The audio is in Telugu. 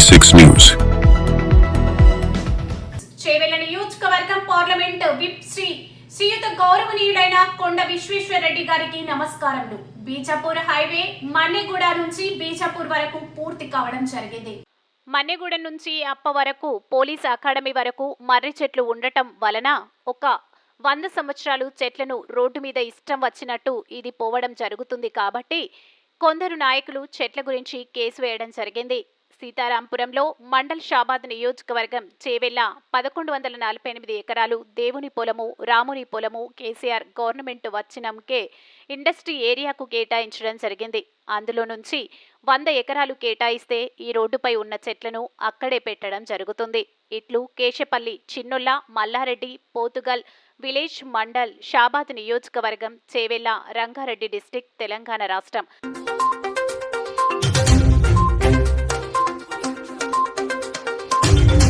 News. చేవెళ్ళ నియోజకవర్గం పార్లమెంట్ విప్ శ్రీ శ్రీయుత గౌరవనీయుడైన కొండ విశ్వేశ్వరరెడ్డి గారికి నమస్కారములు. బీజాపూర్ హైవే మన్నెగూడ నుంచి బీజాపూర్ వరకు పూర్తి కావడం జరిగింది. మన్నెగూడ నుంచి అప్ప వరకు పోలీస్ అకాడమీ వరకు మర్రి చెట్లు ఉండటం వలన ఒక వంద సంవత్సరాలు చెట్లను రోడ్డు మీద ఇష్టం వచ్చినట్టు ఇది పోవడం జరుగుతుంది కాబట్టి కొందరు నాయకులు చెట్ల గురించి కేసు వేయడం జరిగింది. సీతారాంపురంలో మండల్ షాబాద్ నియోజకవర్గం చేవెళ్ళ పదకొండు వందల నలభై ఎనిమిది ఎకరాలు దేవుని పొలము రాముని పొలము కేసీఆర్ గవర్నమెంట్ వచ్చినంకే ఇండస్ట్రీ ఏరియాకు కేటాయించడం జరిగింది. అందులో నుంచి వంద ఎకరాలు కేటాయిస్తే ఈ రోడ్డుపై ఉన్న చెట్లను అక్కడే పెట్టడం జరుగుతుంది. ఇట్లు కేశపల్లి చిన్నొల్ల మల్లారెడ్డి పోతుగల్ విలేజ్ మండల్ షాబాద్ నియోజకవర్గం చేవెళ్ళ రంగారెడ్డి డిస్టిక్ తెలంగాణ రాష్ట్రం.